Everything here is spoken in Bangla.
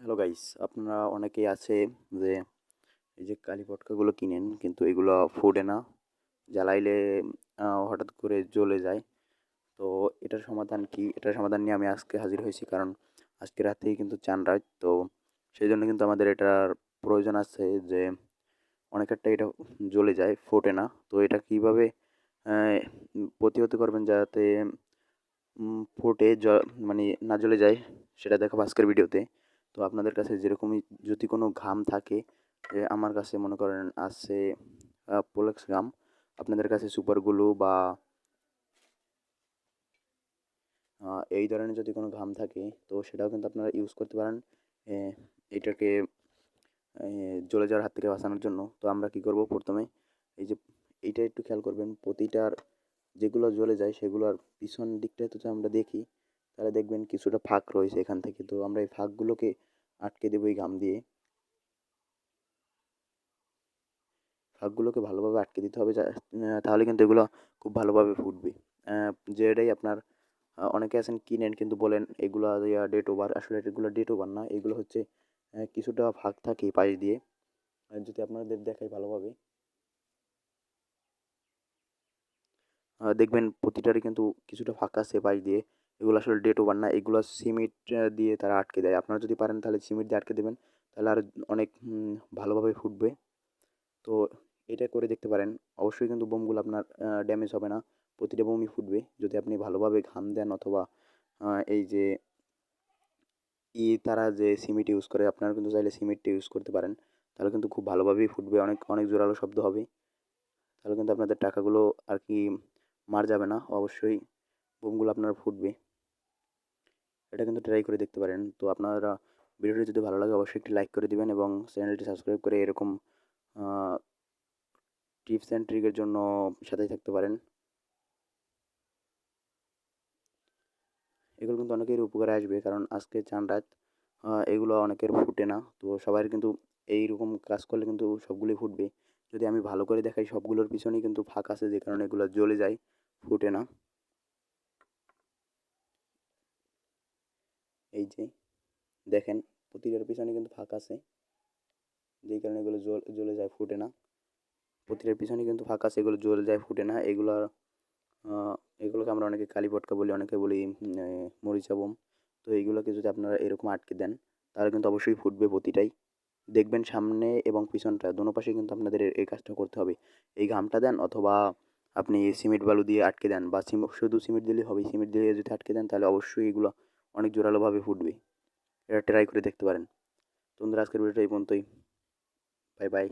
হ্যালো গাইস আপনারা অনেকেই আছে যে এই যে কালী পটকাগুলো কিনেন, কিন্তু এগুলো ফোড়ে না। জ্বালাইলে হঠাৎ করে জ্বলে যায়। তো এটার সমাধান কি? এটার সমাধান নিয়ে আমি আজকে হাজির হয়েছি কারণ আজকে রাতেই কিন্তু চান রাত। তো সেই জন্য কিন্তু আমাদের এটার প্রয়োজন আছে যে অনেকেরটা এটা জ্বলে যায়, ফোটে না। তো এটা কীভাবে প্রতিহত করবেন যাতে ফোটে মানে না জ্বলে যায়, সেটা দেখাবো আজকের ভিডিওতে। তো আপনাদের কাছে যেরকমই যদি কোনো ঘাম থাকে যে আমার কাছে মনে করেন আছে পোলেক্স ঘাম। আপনাদের কাছে সুপার গ্লু বা এই ধরনের যদি কোনো ঘাম থাকে, তো সেটাও কিন্তু আপনারা ইউজ করতে পারেন এটাকে জ্বলে যাওয়ার হাত থেকে বাঁচানোর জন্য। তো আমরা কি করব প্রথমে, এই যে, এইটা একটু খেয়াল করবেন, প্রতিটার যেগুলো জ্বলে যায়, সেগুলোর পিছন দিকটায় তো আমরা দেখি, তাহলে দেখবেন কিছুটা ফাঁক রয়েছে এখান থেকে। তো আমরা এই ফাঁকগুলোকে আটকে দেবো এই ঘাম দিয়ে। ফাঁকগুলোকে ভালোভাবে আটকে দিতে হবে তাহলে কিন্তু এগুলো খুব ভালোভাবে ফুটবে। যেটাই আপনার অনেকে আছেন কিনেন কিন্তু বলেন এগুলো ডেট ওভার আসলে এগুলো ডেট ওভার না, এগুলো হচ্ছে কিছুটা ফাঁক থাকে পাশ দিয়ে। যদি আপনাদের দেখাই ভালোভাবে। দেখবেন প্রতিটারই কিন্তু কিছুটা ফাঁকা আছে পাশ দিয়ে। এগুলো আসলে ডেট ওভার না। এগুলো সিমেন্ট দিয়ে তারা আটকে দেয়। আপনারা যদি পারেন তাহলে সিমেন্ট দিয়ে আটকে দেবেন। তাহলে আর অনেক ভালোভাবে ফুটবে। তো এটা করে দেখতে পারেন। অবশ্যই কিন্তু বোমগুলো আপনার ড্যামেজ হবে না। প্রতিটা বোমই ফুটবে। যদি আপনি ভালোভাবে ঘাম দেন অথবা এই যে ই তারা যে সিমেন্ট ইউজ করে, আপনারা কিন্তু চাইলে সিমেন্টটা ইউজ করতে পারেন। তাহলে কিন্তু খুব ভালোভাবেই ফুটবে। অনেক অনেক জোরালো শব্দ হবে। তাহলে কিন্তু আপনাদের টাকাগুলো আর কি মার যাবে না। অবশ্যই বোমগুলো আপনার ফুটবে। এটা কিন্তু ট্রাই করে দেখতে পারেন। তো আপনারা ভিডিওটি যদি ভালো লাগে অবশ্যই একটি লাইক করে দিবেন এবং চ্যানেলটি সাবস্ক্রাইব করে এরকম টিপস অ্যান্ড ট্রিকের জন্য সাথেই থাকতে পারেন। এগুলো কিন্তু অনেকের উপকারে আসবে কারণ আজকে চান রাত এগুলো অনেকের ফুটে না। তো সবাই কিন্তু এই রকম কাজ করলে কিন্তু সবগুলোই ফুটবে। যদি আমি ভালো করে দেখাই সবগুলোর পিছনেই কিন্তু ফাঁক আছে যে কারণে এগুলো জ্বলে যায়, ফুটে না। এই যে দেখেন, প্রতিটার পিছনে কিন্তু ফাঁক আছে। যেই কারণে এগুলো জল জ্বলে যায়, ফুটে না। প্রতিটার পিছনে কিন্তু ফাঁক আছে, এগুলো জ্বলে যায়, ফুটে না। এগুলো এগুলোকে আমরা অনেকে কালী পটকা বলি, অনেকে বলি মরিচা বোম। তো এইগুলোকে যদি আপনারা এরকম আটকে দেন, তাহলে কিন্তু অবশ্যই ফুটবে প্রতিটাই। দেখবেন সামনে এবং পিছনটা, দোনো পাশে কিন্তু আপনাদের এই কাজটা করতে হবে। এই ঘামটা দেন অথবা আপনি সিমেন্ট বালু দিয়ে আটকে দেন, বা শুধু সিমেন্ট দিলেই হবে। সিমেন্ট দিয়ে যদি আটকে দেন, তাহলে অবশ্যই এগুলো অনেক জোরালোভাবে ফুটবে। এটা ট্রাই করে দেখতে পারেন। বন্ধুরা, আজকের ভিডিওটা এই পর্যন্তই। Bye bye